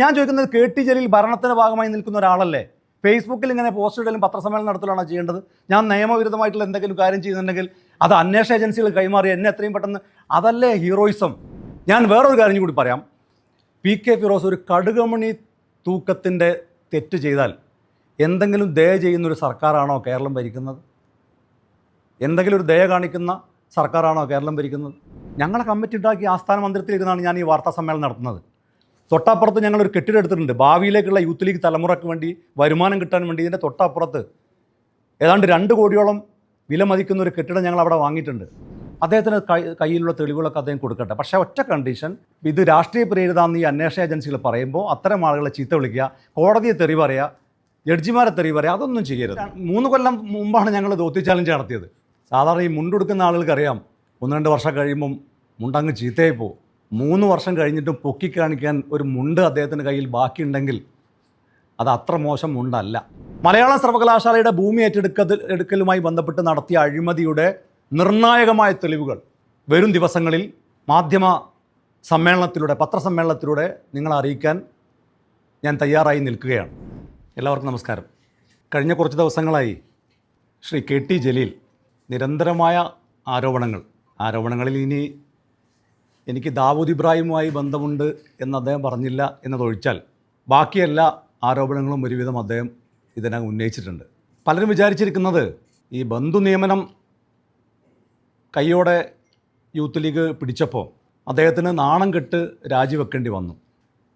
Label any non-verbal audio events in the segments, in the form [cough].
ഞാൻ ചോദിക്കുന്നത് K T Jaleel ഭരണത്തിന്റെ ഭാഗമായി നിൽക്കുന്ന ഒരാളല്ലേ? ഫേസ്ബുക്കിൽ ഇങ്ങനെ പോസ്റ്റ് ഇടലും പത്രസമ്മേളനം നടത്തലാണോ ചെയ്യേണ്ടത്. ഞാൻ നിയമവിരുദ്ധമായിട്ടുള്ള എന്തെങ്കിലും കാര്യം ചെയ്യുന്നുണ്ടെങ്കിൽ അത് അന്വേഷണ ഏജൻസികൾ കൈമാറി എന്നെ എത്രയും പെട്ടെന്ന് അതല്ലേ ഹീറോയിസം? ഞാൻ വേറൊരു കാര്യം കൂടി പറയാം. പി കെ ഫിറോസ് ഒരു കടുകമണി തൂക്കത്തിന്റെ തെറ്റ് ചെയ്താൽ എന്തെങ്കിലും ദയ ചെയ്യുന്നൊരു സർക്കാരാണോ കേരളം ഭരിക്കുന്നത്? എന്തെങ്കിലും ഒരു ദയ കാണിക്കുന്ന സർക്കാരാണോ കേരളം ഭരിക്കുന്നത്? ഞങ്ങളെ കമ്മിറ്റി ഉണ്ടാക്കി ആസ്ഥാന മന്ദിരത്തിലിരുന്നാണ് ഞാൻ ഈ വാർത്താ സമ്മേളനം നടത്തുന്നത്. തൊട്ടപ്പുറത്ത് ഞങ്ങളൊരു കെട്ടിടം എടുത്തിട്ടുണ്ട്. ഭാവിയിലേക്കുള്ള യൂത്ത് ലീഗ് തലമുറയ്ക്ക് വേണ്ടി വരുമാനം കിട്ടാൻ വേണ്ടി ഇതിന്റെ തൊട്ടപ്പുറത്ത് ഏതാണ്ട് രണ്ട് കോടിയോളം വില മതിക്കുന്ന ഒരു കെട്ടിടം ഞങ്ങൾ അവിടെ വാങ്ങിയിട്ടുണ്ട്. അദ്ദേഹത്തിന് കയ്യിലുള്ള തെളിവുകളൊക്കെ അദ്ദേഹം കൊടുക്കട്ടെ. പക്ഷേ ഒറ്റ കണ്ടീഷൻ ഇത് രാഷ്ട്രീയ പ്രേരിതാന്ന് ഈ അന്വേഷണ ഏജൻസികൾ പറയുമ്പോൾ അത്തരം ആളുകളെ ചീത്ത വിളിക്കുക കോടതിയെ തെറി പറയുക ജഡ്ജിമാരെ തെറി പറയുക അതൊന്നും ചെയ്യരുത്. മൂന്ന് കൊല്ലം മുമ്പാണ് ഞങ്ങൾ ദൗത്യ ചാലഞ്ച് നടത്തിയത്. സാധാരണ ഈ മുണ്ടെടുക്കുന്ന ആളുകൾക്കറിയാം ഒന്ന് രണ്ട് വർഷം കഴിയുമ്പം മുണ്ടങ്ങ് ചീത്തയായി പോകും. മൂന്ന് വർഷം കഴിഞ്ഞിട്ടും പൊക്കി കാണിക്കാൻ ഒരു മുണ്ട് അദ്ദേഹത്തിന്റെ കയ്യിൽ ബാക്കിയുണ്ടെങ്കിൽ അത് അത്ര മോശം മുണ്ടല്ല. മലയാള സർവകലാശാലയുടെ ഭൂമി ഏറ്റെടുക്കൽ എടുക്കലുമായി ബന്ധപ്പെട്ട് നടത്തിയ അഴിമതിയുടെ നിർണായകമായ തെളിവുകൾ വരും ദിവസങ്ങളിൽ മാധ്യമ സമ്മേളനത്തിലൂടെ പത്രസമ്മേളനത്തിലൂടെ നിങ്ങളെ അറിയിക്കാൻ ഞാൻ തയ്യാറായി നിൽക്കുകയാണ്. എല്ലാവർക്കും നമസ്കാരം. കഴിഞ്ഞ കുറച്ച് ദിവസങ്ങളായി ശ്രീ കെ ടി ജലീൽ നിരന്തരമായ ആരോപണങ്ങൾ ആരോപണങ്ങളിൽ ഇനി എനിക്ക് ദാവൂദ് ഇബ്രാഹിമുമായി ബന്ധമുണ്ട് എന്ന് അദ്ദേഹം പറഞ്ഞില്ല എന്നതൊഴിച്ചാൽ ബാക്കി എല്ലാ ആരോപണങ്ങളും ഒരുവിധം അദ്ദേഹം ഇതിനകം ഉന്നയിച്ചിട്ടുണ്ട്. പലരും വിചാരിച്ചിരിക്കുന്നത് ഈ ബന്ധു നിയമനം കൈയോടെ യൂത്ത് ലീഗ് പിടിച്ചപ്പോൾ അദ്ദേഹത്തിന് നാണം കെട്ട് രാജിവെക്കേണ്ടി വന്നു.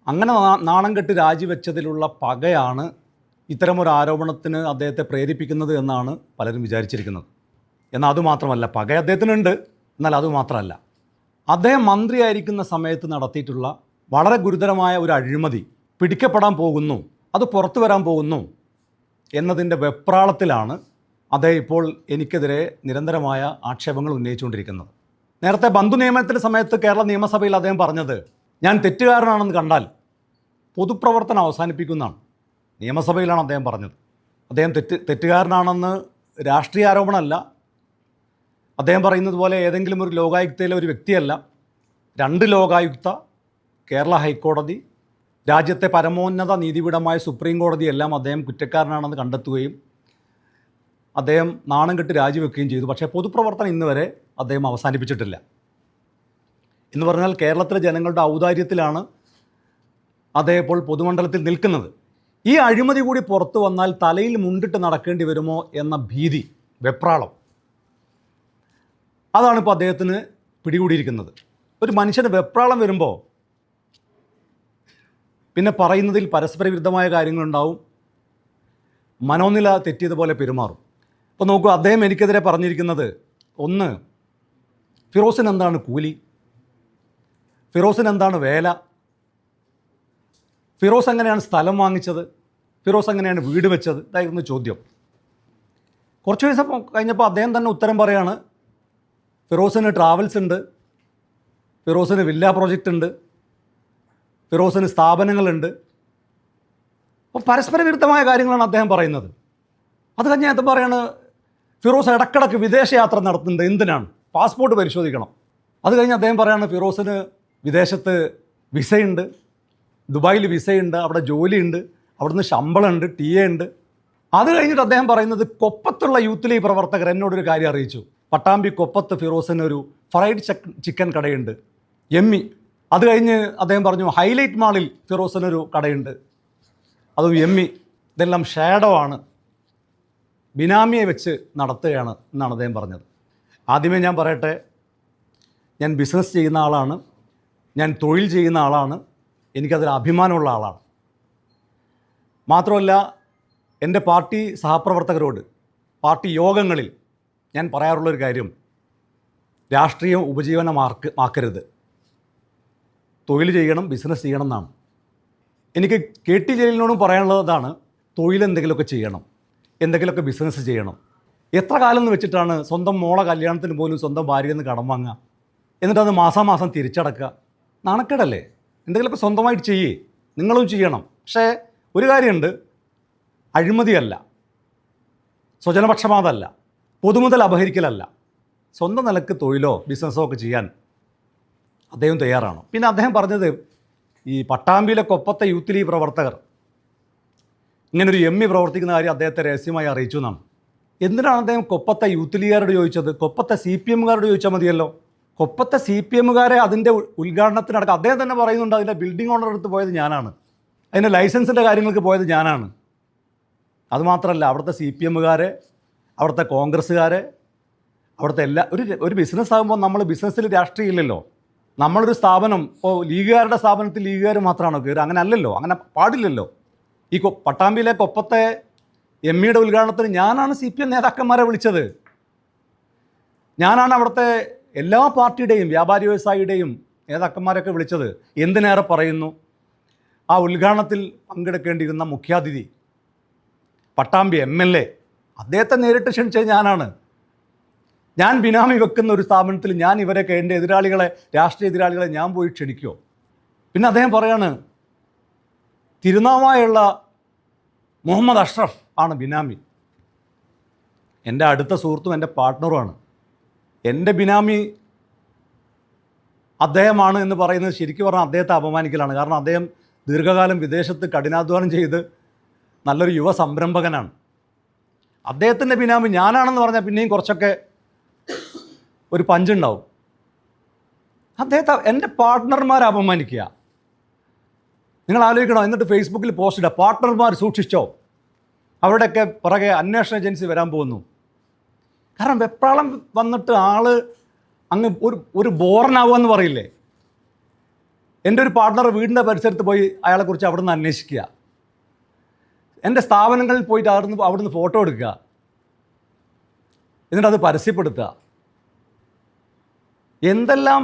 അങ്ങനെ നാണം കെട്ട് രാജിവെച്ചതിലുള്ള പകയാണ് ഇത്തരമൊരു ആരോപണത്തിന് അദ്ദേഹത്തെ പ്രേരിപ്പിക്കുന്നത് എന്നാണ് പലരും വിചാരിച്ചിരിക്കുന്നത്. എന്നാൽ അതുമാത്രമല്ല പക അദ്ദേഹത്തിനുണ്ട് എന്നാൽ അതുമാത്രമല്ല അദ്ദേഹം മന്ത്രിയായിരിക്കുന്ന സമയത്ത് നടത്തിയിട്ടുള്ള വളരെ ഗുരുതരമായ ഒരു അഴിമതി പിടിക്കപ്പെടാൻ പോകുന്നു അത് പുറത്തു വരാൻ പോകുന്നു എന്നതിന്റെ വെപ്രാളത്തിലാണ് അദ്ദേഹം ഇപ്പോൾ എനിക്കെതിരെ നിരന്തരമായ ആക്ഷേപങ്ങൾ ഉന്നയിച്ചുകൊണ്ടിരിക്കുന്നത്. നേരത്തെ ബന്ധു നിയമനത്തിന്റെ സമയത്ത് കേരള നിയമസഭയിൽ അദ്ദേഹം പറഞ്ഞത് ഞാൻ തെറ്റുകാരനാണെന്ന് കണ്ടാൽ പൊതുപ്രവർത്തനം അവസാനിപ്പിക്കുന്നതാണ്. നിയമസഭയിലാണ് അദ്ദേഹം പറഞ്ഞത്. അദ്ദേഹം തെറ്റ് തെറ്റുകാരനാണെന്ന് രാഷ്ട്രീയ ആരോപണമല്ല അദ്ദേഹം പറയുന്നത് പോലെ ഏതെങ്കിലും ഒരു ലോകായുക്തയിലെ ഒരു വ്യക്തിയല്ല. രണ്ട് ലോകായുക്ത കേരള ഹൈക്കോടതി രാജ്യത്തെ പരമോന്നത നീതിപീഠമായ സുപ്രീം കോടതി എല്ലാം അദ്ദേഹം കുറ്റക്കാരനാണെന്ന് കണ്ടെത്തുകയും അദ്ദേഹം നാണം കെട്ട് രാജിവെക്കുകയും ചെയ്തു. പക്ഷേ പൊതുപ്രവർത്തനം ഇന്ന് വരെ അദ്ദേഹം അവസാനിപ്പിച്ചിട്ടില്ല. എന്ന് പറഞ്ഞാൽ കേരളത്തിലെ ജനങ്ങളുടെ ഔദാര്യത്തിലാണ് അദ്ദേഹം ഇപ്പോൾ പൊതുമണ്ഡലത്തിൽ നിൽക്കുന്നത്. ഈ അഴിമതി കൂടി പുറത്തു വന്നാൽ തലയിൽ മുണ്ടിട്ട് നടക്കേണ്ടി വരുമോ എന്ന ഭീതി വെപ്രാളം അതാണ് ഇപ്പോൾ അദ്ദേഹത്തിന് പിടികൂടിയിരിക്കുന്നത്. ഒരു മനുഷ്യന് വെപ്രാളം വരുമ്പോൾ പിന്നെ പറയുന്നതിൽ പരസ്പര വിരുദ്ധമായ കാര്യങ്ങളുണ്ടാവും. മനോനില തെറ്റിയതുപോലെ പെരുമാറും. അപ്പോൾ നോക്കൂ അദ്ദേഹം എനിക്കെതിരെ പറഞ്ഞിരിക്കുന്നത് ഒന്ന് ഫിറോസിന് എന്താണ് കൂലി? ഫിറോസിന് എന്താണ് വേല? ഫിറോസ് എങ്ങനെയാണ് സ്ഥലം വാങ്ങിച്ചത്? ഫിറോസ് എങ്ങനെയാണ് വീട് വെച്ചത്? ഇതായിരുന്നു ചോദ്യം. കുറച്ച് ദിവസം കഴിഞ്ഞപ്പോൾ അദ്ദേഹം തന്നെ ഉത്തരം പറയാണ് ഫിറോസിന് ട്രാവൽസ് ഉണ്ട്. ഫിറോസിന് വില്ല പ്രോജക്റ്റ് ഉണ്ട്. ഫിറോസിന് സ്ഥാപനങ്ങളുണ്ട്. അപ്പോൾ പരസ്പര വിരുദ്ധമായ കാര്യങ്ങളാണ് അദ്ദേഹം പറയുന്നത്. അത് കഴിഞ്ഞാൽ അദ്ദേഹം പറയാണ് ഫിറോസ് ഇടക്കിടക്ക് വിദേശയാത്ര നടത്തുന്നുണ്ട്. എന്തിനാണ്? പാസ്പോർട്ട് പരിശോധിക്കണം. അത് കഴിഞ്ഞ് അദ്ദേഹം പറയാണ് ഫിറോസിന് വിദേശത്ത് വിസയുണ്ട്. ദുബായിൽ വിസയുണ്ട്. അവിടെ ജോലിയുണ്ട്. അവിടുന്ന് ശമ്പളമുണ്ട്. ടി എ ഉണ്ട്. അത് കഴിഞ്ഞിട്ട് അദ്ദേഹം പറയുന്നത് കൊപ്പത്തുള്ള യൂത്ത് ലീഗ് പ്രവർത്തകർ എന്നോടൊരു കാര്യം അറിയിച്ചു. പട്ടാമ്പി കൊപ്പത്ത് ഫിറോസിന് ഒരു ഫ്രൈഡ് ചിക്കൻ കടയുണ്ട്. എമ്മി. അത് കഴിഞ്ഞ് അദ്ദേഹം പറഞ്ഞു ഹൈലൈറ്റ് മാളിൽ ഫിറോസിനൊരു കടയുണ്ട്. അതും എമ്മി. ഇതെല്ലാം ഷാഡോ ആണ്. ബിനാമിയെ വെച്ച് നടത്തുകയാണ് എന്നാണ് അദ്ദേഹം പറഞ്ഞത്. ആദ്യമേ ഞാൻ പറയട്ടെ ഞാൻ ബിസിനസ് ചെയ്യുന്ന ആളാണ്. ഞാൻ തൊഴിൽ ചെയ്യുന്ന ആളാണ്. എനിക്കതിൽ അഭിമാനമുള്ള ആളാണ്. മാത്രമല്ല എന്റെ പാർട്ടി സഹപ്രവർത്തകരോട് പാർട്ടി യോഗങ്ങളിൽ ഞാൻ പറയാറുള്ളൊരു കാര്യം. രാഷ്ട്രീയം ഉപജീവനമാർക്ക് ആക്കരുത് തൊഴിൽ ചെയ്യണം ബിസിനസ് ചെയ്യണം എന്നാണ്. എനിക്ക് കെ ടി ജലീലിനോടും പറയാനുള്ളതാണ് തൊഴിലെന്തെങ്കിലുമൊക്കെ ചെയ്യണം എന്തെങ്കിലുമൊക്കെ ബിസിനസ് ചെയ്യണം. എത്ര കാലം എന്ന് വെച്ചിട്ടാണ് സ്വന്തം മോളെ കല്യാണത്തിന് പോലും സ്വന്തം ഭാര്യയിൽ നിന്ന് കടം വാങ്ങുക എന്നിട്ട് അത് മാസാമാസം തിരിച്ചടക്കുക. നാണക്കേടല്ലേ? എന്തെങ്കിലുമൊക്കെ സ്വന്തമായിട്ട് ചെയ്യേ. നിങ്ങളും ചെയ്യണം. പക്ഷേ ഒരു കാര്യമുണ്ട്. അഴിമതിയല്ല. സ്വജനപക്ഷപാതമല്ല. പൊതുമുതൽ അപഹരിക്കലല്ല. സ്വന്തം നിലയ്ക്ക് തൊഴിലോ ബിസിനസ്സോ ഒക്കെ ചെയ്യാൻ അദ്ദേഹം തയ്യാറാണ്. പിന്നെ അദ്ദേഹം പറഞ്ഞത് ഈ പട്ടാമ്പിയിലെ കൊപ്പത്തെ യൂത്ത് ലീഗ് പ്രവർത്തകർ ഇങ്ങനൊരു എം ഇ പ്രവർത്തിക്കുന്ന കാര്യം അദ്ദേഹത്തെ രഹസ്യമായി അറിയിച്ചു എന്നാണ്. എന്തിനാണ് അദ്ദേഹം കൊപ്പത്തെ യൂത്ത് ലീഗുകാരോട് ചോദിച്ചത്? കൊപ്പത്തെ സി പി എമ്മുകാരോട് ചോദിച്ചാൽ മതിയല്ലോ. കൊപ്പത്തെ സി പി എമ്മുകാരെ അതിന്റെ ഉദ്ഘാടനത്തിനടക്കം അദ്ദേഹം തന്നെ പറയുന്നുണ്ട് അതിന്റെ ബിൽഡിംഗ് ഓണർ അടുത്ത് പോയത് ഞാനാണ്. അതിന്റെ ലൈസൻസിന്റെ കാര്യങ്ങൾക്ക് പോയത് ഞാനാണ്. അതുമാത്രമല്ല അവിടുത്തെ സി പി എമ്മുകാരെ അവിടുത്തെ കോൺഗ്രസ്സുകാരെ അവിടുത്തെ എല്ലാ ഒരു ഒരു ബിസിനസ് ആകുമ്പോൾ നമ്മൾ ബിസിനസ്സിൽ രാഷ്ട്രീയം ഇല്ലല്ലോ നമ്മളൊരു സ്ഥാപനം ഇപ്പോൾ ലീഗുകാരുടെ സ്ഥാപനത്തിൽ ലീഗുകാർ മാത്രമാണോ കയറുക അങ്ങനെ അല്ലല്ലോ അങ്ങനെ പാടില്ലല്ലോ. ഈ പട്ടാമ്പിയിലെ കൊപ്പത്തെ എം ഇയുടെ ഉദ്ഘാടനത്തിന് ഞാനാണ് സി പി എം നേതാക്കന്മാരെ വിളിച്ചത്. ഞാനാണ് അവിടുത്തെ എല്ലാ പാർട്ടിയുടെയും വ്യാപാരി വ്യവസായിയുടെയും നേതാക്കന്മാരൊക്കെ വിളിച്ചത്. എന്തിനേറെ പറയുന്നു? ആ ഉദ്ഘാടനത്തിൽ പങ്കെടുക്കേണ്ടിയിരുന്ന മുഖ്യാതിഥി പട്ടാമ്പി എം എൽ എ അദ്ദേഹത്തെ നേരിട്ട് ക്ഷണിച്ചത് ഞാനാണ്. ഞാൻ ബിനാമി വെക്കുന്ന ഒരു സ്ഥാപനത്തിൽ ഞാൻ ഇവരൊക്കെ എന്റെ എതിരാളികളെ രാഷ്ട്രീയ എതിരാളികളെ ഞാൻ പോയി ക്ഷണിക്കുമോ പിന്നെ അദ്ദേഹം പറയാണ് തിരുനാവായുള്ള മുഹമ്മദ് അഷ്റഫ് ആണ് ബിനാമി. എന്റെ അടുത്ത സുഹൃത്തും എന്റെ പാർട്ട്ണറുമാണ് എന്റെ ബിനാമി അദ്ദേഹമാണ് എന്ന് പറയുന്നത് ശരിക്കും പറഞ്ഞാൽ അദ്ദേഹത്തെ അപമാനിക്കലാണ്. കാരണം അദ്ദേഹം ദീർഘകാലം വിദേശത്ത് കഠിനാധ്വാനം ചെയ്ത് നല്ലൊരു യുവ സംരംഭകനാണ്. അദ്ദേഹത്തിന്റെ ബിനാമി ഞാനാണെന്ന് പറഞ്ഞാൽ പിന്നെയും കുറച്ചൊക്കെ ഒരു പഞ്ചുണ്ടാവും. അദ്ദേഹത്തെ എന്റെ പാർട്ട്ണർമാരെ അപമാനിക്കുക. നിങ്ങൾ ആലോചിക്കണോ എന്നിട്ട് ഫേസ്ബുക്കിൽ പോസ്റ്റ് ഇടുക പാർട്ട്ണർമാർ സൂക്ഷിച്ചോ? അവിടെയൊക്കെ പുറകെ അന്വേഷണ ഏജൻസി വരാൻ പോകുന്നു. കാരണം വെപ്രാളം വന്നിട്ട് ആൾ അങ്ങ് ഒരു ഒരു ബോറനാവുക പറയില്ലേ? എന്റെ ഒരു പാർട്ട്ണർ വീടിന്റെ പരിസരത്ത് പോയി അയാളെക്കുറിച്ച് അവിടെ നിന്ന് അന്വേഷിക്കുക. എന്റെ സ്ഥാപനങ്ങളിൽ പോയിട്ട് അവിടുന്ന് അവിടുന്ന് ഫോട്ടോ എടുക്കുക. എന്നിട്ട് അത് പരസ്യപ്പെടുത്തുക. എന്തെല്ലാം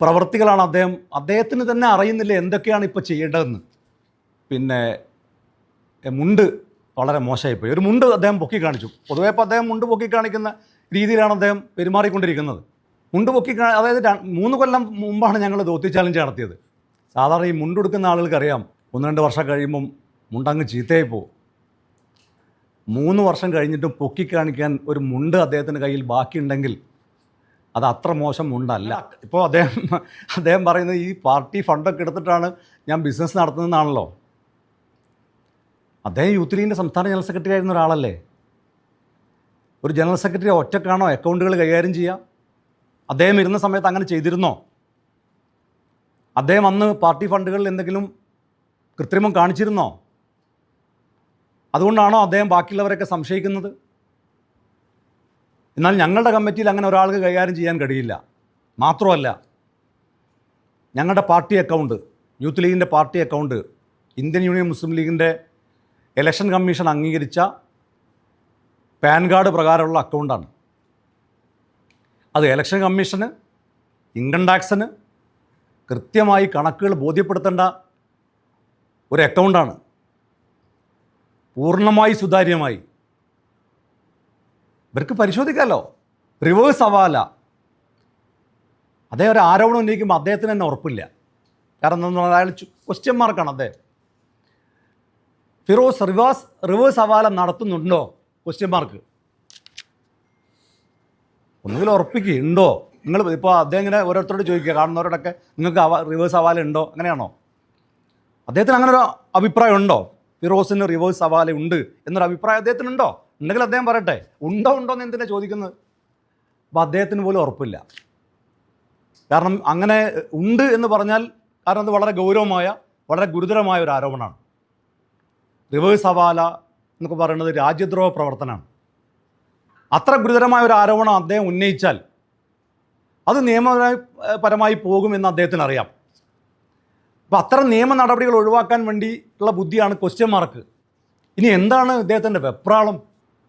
പ്രവർത്തികളാണ് അദ്ദേഹം അദ്ദേഹത്തിന് തന്നെ അറിയുന്നില്ല എന്തൊക്കെയാണ് ഇപ്പോൾ ചെയ്യേണ്ടതെന്ന്? പിന്നെ മുണ്ട് വളരെ മോശമായിപ്പോയി. ഒരു മുണ്ട് അദ്ദേഹം പൊക്കി കാണിച്ചു പൊതുവേ ഇപ്പോൾ അദ്ദേഹം മുണ്ട് പൊക്കി കാണിക്കുന്ന രീതിയിലാണ് അദ്ദേഹം പെരുമാറിക്കൊണ്ടിരിക്കുന്നത്. മുണ്ട് പൊക്കി അതായത് മൂന്ന് കൊല്ലം മുമ്പാണ് ഞങ്ങൾ ധോത്തി ചാലഞ്ച് നടത്തിയത്. സാധാരണ ഈ മുണ്ടെടുക്കുന്ന ആളുകൾക്കറിയാം. ഒന്ന് രണ്ട് വർഷം കഴിയുമ്പം മുണ്ടങ്ങ് ചീത്തയായി പോകും മൂന്ന് വർഷം കഴിഞ്ഞിട്ടും പൊക്കി കാണിക്കാൻ ഒരു മുണ്ട് അദ്ദേഹത്തിന്റെ കയ്യിൽ ബാക്കിയുണ്ടെങ്കിൽ അത് അത്ര മോശം മുണ്ടല്ല. ഇപ്പോൾ അദ്ദേഹം [laughs] അദ്ദേഹം പറയുന്നത് ഈ പാർട്ടി ഫണ്ടൊക്കെ എടുത്തിട്ടാണ് ഞാൻ ബിസിനസ് നടത്തുന്നതെന്നാണല്ലോ. അദ്ദേഹം യൂത്ത് ലീഗിന്റെ സംസ്ഥാന ജനറൽ സെക്രട്ടറി ആയിരുന്ന ഒരാളല്ലേ? ഒരു ജനറൽ സെക്രട്ടറി ഒറ്റക്കാണോ അക്കൗണ്ടുകൾ കൈകാര്യം ചെയ്യുക? അദ്ദേഹം ഇരുന്ന സമയത്ത് അങ്ങനെ ചെയ്തിരുന്നോ? അദ്ദേഹം അന്ന് പാർട്ടി ഫണ്ടുകളിൽ എന്തെങ്കിലും കൃത്രിമം കാണിച്ചിരുന്നോ? അതുകൊണ്ടാണോ അദ്ദേഹം ബാക്കിയുള്ളവരൊക്കെ സംശയിക്കുന്നത്? എന്നാൽ ഞങ്ങളുടെ കമ്മിറ്റിയിൽ അങ്ങനെ ഒരാൾക്ക് കൈകാര്യം ചെയ്യാൻ കഴിയില്ല. മാത്രമല്ല ഞങ്ങളുടെ പാർട്ടി അക്കൗണ്ട് യൂത്ത് ലീഗിന്റെ party account Indian union Muslim ലീഗിന്റെ ഇലക്ഷൻ കമ്മീഷൻ അംഗീകരിച്ച പാൻ കാർഡ് പ്രകാരമുള്ള അക്കൗണ്ടാണ്. അത് ഇലക്ഷൻ കമ്മീഷന് ഇൻകം ടാക്സിന് കൃത്യമായി കണക്കുകൾ ബോധ്യപ്പെടുത്തേണ്ട ഒരു അക്കൗണ്ടാണ്. പൂർണമായി സുതാര്യമായി. ഇവർക്ക് പരിശോധിക്കാമല്ലോ റിവേഴ്സ് അവാല അദ്ദേഹം ഒരു ആരോപണം ഉന്നയിക്കുമ്പോൾ അദ്ദേഹത്തിന് തന്നെ ഉറപ്പില്ല. കാരണം അയാൾ ക്വസ്റ്റ്യൻ മാർക്കാണ് അദ്ദേഹം. ഫിറോസ് റിവേഴ്സ് റിവേഴ്സ് അവാല നടത്തുന്നുണ്ടോ? ക്വസ്റ്റ്യൻ മാർക്ക് ഒന്നുകിൽ ഉറപ്പിക്കുക ഉണ്ടോ നിങ്ങൾ ഇപ്പോൾ അദ്ദേഹം ഇങ്ങനെ ഓരോരുത്തരോട് ചോദിക്കുക കാണുന്നവരോടൊക്കെ നിങ്ങൾക്ക് റിവേഴ്സ് അവാല ഉണ്ടോ? അങ്ങനെയാണോ? അദ്ദേഹത്തിന് അങ്ങനെ ഒരു അഭിപ്രായം ഉണ്ടോ? ഫിറോസിന് റിവേഴ്സ് സവാല ഉണ്ട് എന്നൊരു അഭിപ്രായം അദ്ദേഹത്തിനുണ്ടോ? ഉണ്ടെങ്കിൽ അദ്ദേഹം പറയട്ടെ. ഉണ്ടോ ഉണ്ടോ എന്ന് എന്തിനാണ് ചോദിക്കുന്നത്? അപ്പോൾ അദ്ദേഹത്തിന് പോലും ഉറപ്പില്ല. കാരണം അങ്ങനെ ഉണ്ട് എന്ന് പറഞ്ഞാൽ കാരണം അത് വളരെ ഗൗരവമായ വളരെ ഗുരുതരമായ ഒരു ആരോപണമാണ്. റിവേഴ്സ് ഹവാല എന്നൊക്കെ പറയുന്നത് രാജ്യദ്രോഹ പ്രവർത്തനമാണ്. അത്ര ഗുരുതരമായ ഒരു ആരോപണം അദ്ദേഹം ഉന്നയിച്ചാൽ അത് നിയമപരമായി പരമായി പോകുമെന്ന് അദ്ദേഹത്തിന് അറിയാം അപ്പോൾ അത്തരം നിയമ നടപടികൾ ഒഴിവാക്കാൻ വേണ്ടിയുള്ള ബുദ്ധിയാണ് ക്വസ്റ്റ്യൻ മാർക്ക് ഇനി എന്താണ് ഇദ്ദേഹത്തിന്റെ വെപ്രാളം?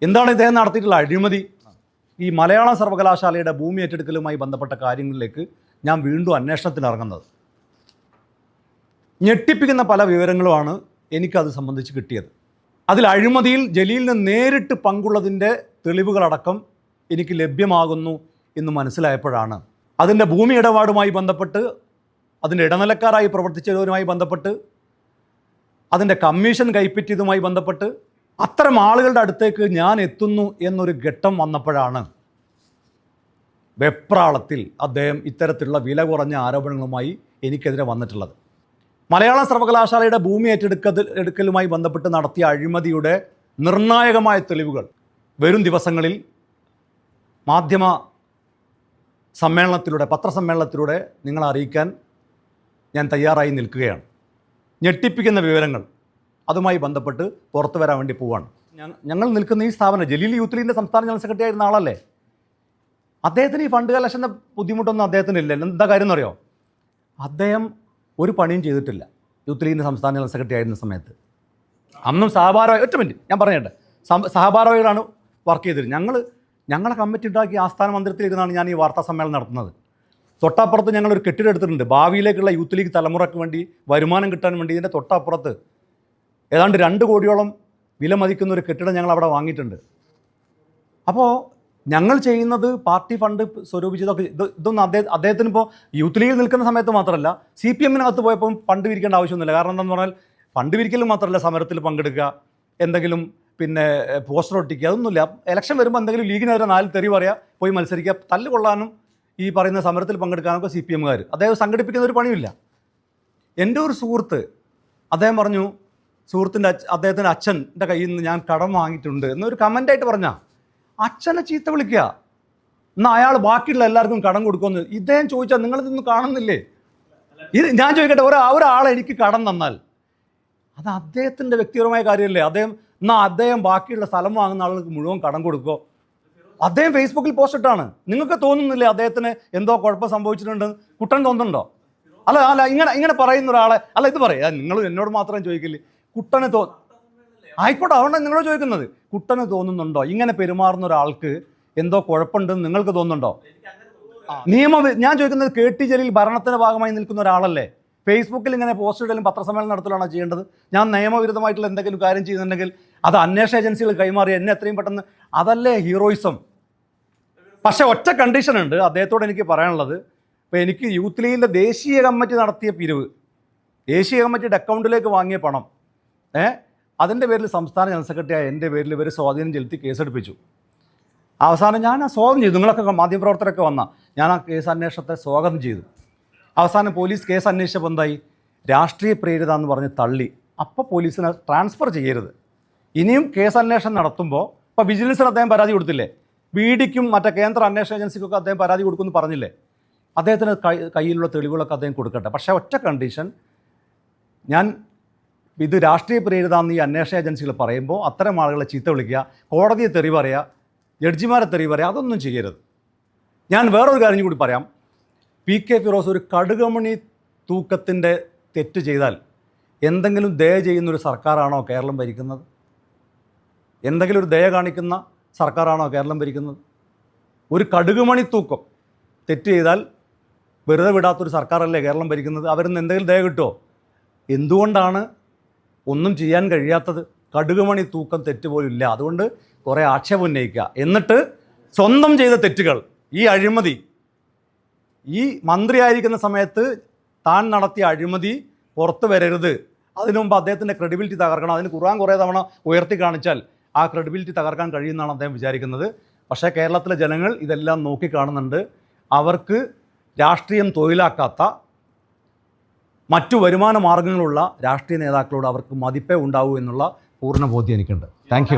എന്താണ് ഇദ്ദേഹം നടത്തിയിട്ടുള്ള അഴിമതി? ഈ മലയാള സർവകലാശാലയുടെ ഭൂമി ഏറ്റെടുക്കലുമായി ബന്ധപ്പെട്ട കാര്യങ്ങളിലേക്ക് ഞാൻ വീണ്ടും അന്വേഷണത്തിന് ഇറങ്ങുന്നത്. ഞെട്ടിപ്പിക്കുന്ന പല വിവരങ്ങളുമാണ് എനിക്കത് സംബന്ധിച്ച് കിട്ടിയത്. അതിൽ അഴിമതിയിൽ ജലീലിന് നേരിട്ട് പങ്കുള്ളതിന്റെ തെളിവുകളടക്കം എനിക്ക് ലഭ്യമാകുന്നു എന്ന് മനസ്സിലായപ്പോഴാണ്. അതിന്റെ ഭൂമി ഇടപാടുമായി ബന്ധപ്പെട്ട് അതിന്റെ ഇടനിലക്കാരായി പ്രവർത്തിച്ചതുമായി ബന്ധപ്പെട്ട് അതിന്റെ കമ്മീഷൻ കൈപ്പറ്റിയതുമായി ബന്ധപ്പെട്ട് അത്തരം ആളുകളുടെ അടുത്തേക്ക് ഞാൻ എത്തുന്നു എന്നൊരു ഘട്ടം വന്നപ്പോഴാണ് വെപ്രാളത്തിൽ അദ്ദേഹം ഇത്തരത്തിലുള്ള വില കുറഞ്ഞ ആരോപണങ്ങളുമായി എനിക്കെതിരെ വന്നിട്ടുള്ളത്. മലയാള സർവകലാശാലയുടെ ഭൂമി ഏറ്റെടുക്കൽ എടുക്കലുമായി ബന്ധപ്പെട്ട് നടത്തിയ അഴിമതിയുടെ നിർണായകമായ തെളിവുകൾ വരും ദിവസങ്ങളിൽ മാധ്യമ സമ്മേളനത്തിലൂടെ പത്രസമ്മേളനത്തിലൂടെ നിങ്ങളെ അറിയിക്കാൻ ഞാൻ തയ്യാറായി നിൽക്കുകയാണ്. ഞെട്ടിപ്പിക്കുന്ന വിവരങ്ങൾ അതുമായി ബന്ധപ്പെട്ട് പുറത്തു വരാൻ വേണ്ടി പോവാണ്. ഞങ്ങൾ നിൽക്കുന്ന ഈ സ്ഥാപനം ജലീൽ യൂത്ത് ലീഗിന്റെ സംസ്ഥാന ജനറൽ സെക്രട്ടറി ആയിരുന്ന ആളല്ലേ? അദ്ദേഹത്തിന് ഈ ഫണ്ട് കലക്ഷന്റെ ബുദ്ധിമുട്ടൊന്നും അദ്ദേഹത്തിന് ഇല്ല. എന്താ കാര്യം എന്നറിയോ? അദ്ദേഹം ഒരു പണിയും ചെയ്തിട്ടില്ല യൂത്ത് ലീഗിന്റെ സംസ്ഥാന ജനറൽ സെക്രട്ടറി ആയിരുന്ന സമയത്ത്. അന്നും സഹഭാരവാഹി ഒറ്റ മിനിറ്റ് ഞാൻ പറഞ്ഞേട്ടെ. സഹഭാരവാഹികളാണ് വർക്ക് ചെയ്തിരുന്നത്. ഞങ്ങൾ ഞങ്ങളെ കമ്മിറ്റി ഉണ്ടാക്കി ആസ്ഥാന മന്ദിരത്തിലിരുന്നാണ് ഞാൻ ഈ വാർത്താ സമ്മേളനം നടത്തുന്നത്. തൊട്ടപ്പുറത്ത് ഞങ്ങളൊരു കെട്ടിടം എടുത്തിട്ടുണ്ട്. ഭാവിയിലേക്കുള്ള യൂത്ത് ലീഗ് തലമുറയ്ക്ക് വേണ്ടി വരുമാനം കിട്ടാൻ വേണ്ടി ഇതിന്റെ തൊട്ടപ്പുറത്ത് ഏതാണ്ട് രണ്ട് കോടിയോളം വില മതിക്കുന്ന ഒരു കെട്ടിടം ഞങ്ങൾ അവിടെ വാങ്ങിയിട്ടുണ്ട്. അപ്പോൾ ഞങ്ങൾ ചെയ്യുന്നത് പാർട്ടി ഫണ്ട് സ്വരൂപിച്ചതൊക്കെ ഇത് ഇതൊന്നും അദ്ദേഹം അദ്ദേഹത്തിന് ഇപ്പോൾ യൂത്ത് ലീഗിൽ നിൽക്കുന്ന സമയത്ത് മാത്രമല്ല സി പി എമ്മിനകത്ത് പോയപ്പോൾ ഫണ്ട് പിരിക്കേണ്ട ആവശ്യമൊന്നുമില്ല. കാരണം എന്താണെന്ന് പറഞ്ഞാൽ ഫണ്ട് പിരിക്കലും മാത്രമല്ല സമരത്തിൽ പങ്കെടുക്കുക എന്തെങ്കിലും പിന്നെ പോസ്റ്റർ ഒട്ടിക്കുക അതൊന്നുമില്ല. ഇലക്ഷൻ വരുമ്പോൾ എന്തെങ്കിലും ലീഗിനെതിരെ നാല് തെറി പറയുക പോയി മത്സരിക്കുക തല്ല് കൊള്ളാനും ഈ പറയുന്ന സമരത്തിൽ പങ്കെടുക്കാനൊക്കെ സി പി എമ്മുകാർ അദ്ദേഹം സംഘടിപ്പിക്കുന്ന ഒരു പണിയില്ല എന്റെ ഒരു സുഹൃത്ത് അദ്ദേഹം പറഞ്ഞു സുഹൃത്തിന്റെ അദ്ദേഹത്തിന്റെ അച്ഛന്റെ കയ്യിൽ നിന്ന് ഞാൻ കടം വാങ്ങിയിട്ടുണ്ട് എന്നൊരു കമന്റായിട്ട് പറഞ്ഞാൽ അച്ഛനെ ചീത്ത വിളിക്കുക. എന്നാൽ അയാൾ ബാക്കിയുള്ള എല്ലാവർക്കും കടം കൊടുക്കുമെന്ന്. ഇദ്ദേഹം ചോദിച്ചാൽ നിങ്ങളിതൊന്നും കാണുന്നില്ലേ? ഇത് ഞാൻ ചോദിക്കട്ടെ ഒരാ ഒരാൾ എനിക്ക് കടം തന്നാൽ. അത് അദ്ദേഹത്തിന്റെ വ്യക്തിപരമായ കാര്യമല്ലേ. അദ്ദേഹം എന്നാൽ അദ്ദേഹം ബാക്കിയുള്ള സ്ഥലം വാങ്ങുന്ന ആളുകൾക്ക് മുഴുവൻ കടം കൊടുക്കുമോ അദ്ദേഹം ഫേസ്ബുക്കിൽ പോസ്റ്റ് ഇട്ടാണ്. നിങ്ങൾക്ക് തോന്നുന്നില്ലേ അദ്ദേഹത്തിന് എന്തോ കുഴപ്പം സംഭവിച്ചിട്ടുണ്ട്? കുട്ടൻ തോന്നുന്നുണ്ടോ? അല്ല അല്ല ഇങ്ങനെ ഇങ്ങനെ പറയുന്ന ഒരാളെ അല്ല ഇത് പറയാ. നിങ്ങൾ എന്നോട് മാത്രം ചോദിക്കില്ലേ? കുട്ടന് തോ ആയിക്കോട്ടെ അതുകൊണ്ട് നിങ്ങളോട് ചോദിക്കുന്നത്. കുട്ടന് തോന്നുന്നുണ്ടോ? ഇങ്ങനെ പെരുമാറുന്ന ഒരാൾക്ക് എന്തോ കുഴപ്പമുണ്ടെന്ന് നിങ്ങൾക്ക് തോന്നുന്നുണ്ടോ? നിയമ ഞാൻ ചോദിക്കുന്നത് കെ ടി ജലീൽ ഭരണത്തിന്റെ ഭാഗമായി നിൽക്കുന്ന ഒരാളല്ലേ? ഫേസ്ബുക്കിൽ ഇങ്ങനെ പോസ്റ്റ് ഇടലും പത്രസമ്മേളനം നടത്തലാണോ ചെയ്യേണ്ടത്? ഞാൻ നിയമവിരുദ്ധമായിട്ടുള്ള എന്തെങ്കിലും കാര്യം ചെയ്യുന്നുണ്ടെങ്കിൽ അത് അന്വേഷണ ഏജൻസികൾ കൈമാറി എന്നെ എത്രയും പെട്ടെന്ന് അതല്ലേ ഹീറോയിസം പക്ഷേ ഒറ്റ കണ്ടീഷൻ ഉണ്ട് അദ്ദേഹത്തോട് എനിക്ക് പറയാനുള്ളത്. ഇപ്പോൾ എനിക്ക് യൂത്ത് ലീഗിന്റെ ദേശീയ കമ്മിറ്റി നടത്തിയ പിരിവ് ദേശീയ കമ്മിറ്റിയുടെ അക്കൗണ്ടിലേക്ക് വാങ്ങിയ പണം ഏ? അതിന്റെ പേരിൽ സംസ്ഥാന ജനറൽ സെക്രട്ടറിയായ എന്റെ പേരിൽ ഇവർ സ്വാധീനം ചെലുത്തി കേസെടുപ്പിച്ചു. അവസാനം ഞാൻ ആ സ്വാഗതം ചെയ്തു. നിങ്ങളൊക്കെ മാധ്യമപ്രവർത്തകരൊക്കെ വന്ന ഞാൻ ആ കേസ് അന്വേഷണത്തെ സ്വാഗതം ചെയ്തു. അവസാനം പോലീസ് കേസ് അന്വേഷിച്ചപ്പോൾ എന്തായി? രാഷ്ട്രീയ പ്രേരിത എന്ന് പറഞ്ഞ് തള്ളി. അപ്പോൾ പോലീസിനെ ട്രാൻസ്ഫർ ചെയ്യരുത്. ഇനിയും കേസ് അന്വേഷണം നടത്തുമ്പോൾ ഇപ്പോൾ വിജിലൻസിന് അദ്ദേഹം പരാതി കൊടുത്തില്ലേ? ബി ഡിക്കും മറ്റേ കേന്ദ്ര അന്വേഷണ ഏജൻസിക്കൊക്കെ അദ്ദേഹം പരാതി കൊടുക്കുമെന്ന് പറഞ്ഞില്ലേ? അദ്ദേഹത്തിന് കയ്യിലുള്ള തെളിവുകളൊക്കെ അദ്ദേഹം കൊടുക്കട്ടെ. പക്ഷേ ഒറ്റ കണ്ടീഷൻ ഞാൻ ഇത് രാഷ്ട്രീയ പ്രേരിതാന്ന് ഈ അന്വേഷണ ഏജൻസികൾ പറയുമ്പോൾ അത്തരം ആളുകളെ ചീത്ത വിളിക്കുക കോടതിയെ തെറി പറയുക ജഡ്ജിമാരെ തെറി പറയുക അതൊന്നും ചെയ്യരുത്. ഞാൻ വേറൊരു കാര്യം കൂടി പറയാം. പി കെ ഫിറോസ് ഒരു കടുകമണി തൂക്കത്തിന്റെ തെറ്റ് ചെയ്താൽ എന്തെങ്കിലും ദയ ചെയ്യുന്നൊരു സർക്കാരാണോ കേരളം ഭരിക്കുന്നത്? എന്തെങ്കിലും ഒരു ദയ കാണിക്കുന്ന സർക്കാരാണോ കേരളം ഭരിക്കുന്നത്? ഒരു കടുകുമണി തൂക്കം തെറ്റ് ചെയ്താൽ വെറുതെ വിടാത്തൊരു സർക്കാരല്ലേ കേരളം ഭരിക്കുന്നത്? അവരിൽ നിന്ന് എന്തെങ്കിലും ദയ കിട്ടുമോ എന്തുകൊണ്ടാണ് ഒന്നും ചെയ്യാൻ കഴിയാത്തത്? കടുകുമണി തൂക്കം തെറ്റ് പോലും ഇല്ല. അതുകൊണ്ട് കുറേ ആക്ഷേപം ഉന്നയിക്കുക. എന്നിട്ട് സ്വന്തം ചെയ്ത തെറ്റുകൾ. ഈ അഴിമതി. ഈ മന്ത്രിയായിരിക്കുന്ന സമയത്ത് താൻ നടത്തിയ അഴിമതി പുറത്തു വരരുത്. അതിനു മുമ്പ് അദ്ദേഹത്തിന്റെ ക്രെഡിബിലിറ്റി തകർക്കണം. അതിന് ഖുർആൻ കുറേ തവണ ഉയർത്തി കാണിച്ചാൽ ആ ക്രെഡിബിലിറ്റി തകർക്കാൻ കഴിയുമെന്നാണ് അദ്ദേഹം വിചാരിക്കുന്നത്. പക്ഷേ കേരളത്തിലെ ജനങ്ങൾ ഇതെല്ലാം നോക്കിക്കാണുന്നുണ്ട്. അവർക്ക് രാഷ്ട്രീയം തൊഴിലാക്കാത്ത മറ്റു വരുമാന മാർഗങ്ങളുള്ള രാഷ്ട്രീയ നേതാക്കളോട് അവർക്ക് മതിപ്പേ ഉണ്ടാവൂ എന്നുള്ള പൂർണ ബോധ്യം എനിക്കുണ്ട്. താങ്ക്